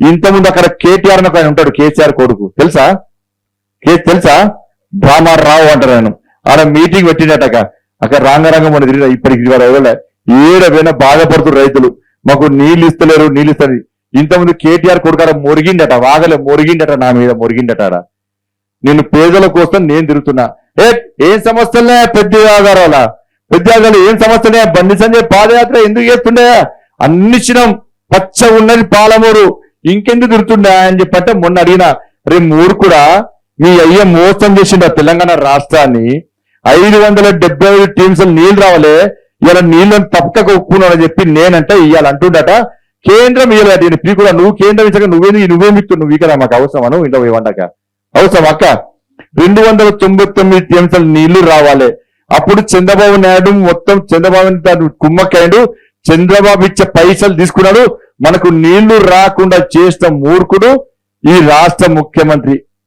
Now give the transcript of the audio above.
ఇంతకుముందు అక్కడ కేటీఆర్ అని ఆయన ఉంటాడు కేసీఆర్ కొడుకు. తెలుసా? కే తెలుసా? రావు అంటారు ఆయన. ఆడ మీటింగ్ పెట్టినట్టక అక్కడ రాంగరంగం మన తిరిగి ఇప్పటికి ఇరవై ఎవరలే ఏడవైనా బాధపడుతున్నారు రైతులు. మాకు నీళ్ళు ఇస్తలేరు నీళ్ళు ఇస్తారు ఇంతకుముందు కేటీఆర్ కొడుకాడ మురిగిండట వాగలే మురిగిండట నా మీద మొరిగిండట నేను పేదల కోసం నేను తిరుగుతున్నా. ఏ ఏం సమస్యలే పెద్ద ఆగారాల పెద్ద ఆగారు ఏం సమస్యలే? బండి సంజయ్ పాదయాత్ర ఎందుకు చేస్తుండే? అన్నిచ్చినాం. పచ్చ ఉన్నది పాలమూరు. ఇంకెందుకు తిరుగుతుండే అని చెప్పంటే మొన్న అడిగిన రే మూర్ఖుడా మీ అయ్య మోసం చేసిండ తెలంగాణ రాష్ట్రాన్ని. ఐదు వందల డెబ్బై ఐదు టీమ్స్ నీళ్ళు రావాలే ఇలా నీళ్ళని తప్పక ఒప్పుకున్నాడని చెప్పి నేనంటే ఇవాళ అంటుండట. కేంద్రం ఇవ్వలేదు నేను పీ కూడా నువ్వు కేంద్రం ఇచ్చాక నువ్వేమి నువ్వేమి ఇస్తు నువ్వు ఇక్కడ మాకు అవసరం అవసరమా ఇంట్లో ఇవ్వండాక అవసరం అక్క? రెండు వందల తొంభై తొమ్మిది టీమ్స్ నీళ్ళు రావాలి. అప్పుడు చంద్రబాబు నాయుడు మొత్తం చంద్రబాబు నాయుడు చంద్రబాబు ఇచ్చే పైసలు తీసుకున్నాడు. మనకు నీళ్ళు రాకుండా చేసిన మూర్ఖుడు ఈ రాష్ట్ర ముఖ్యమంత్రి.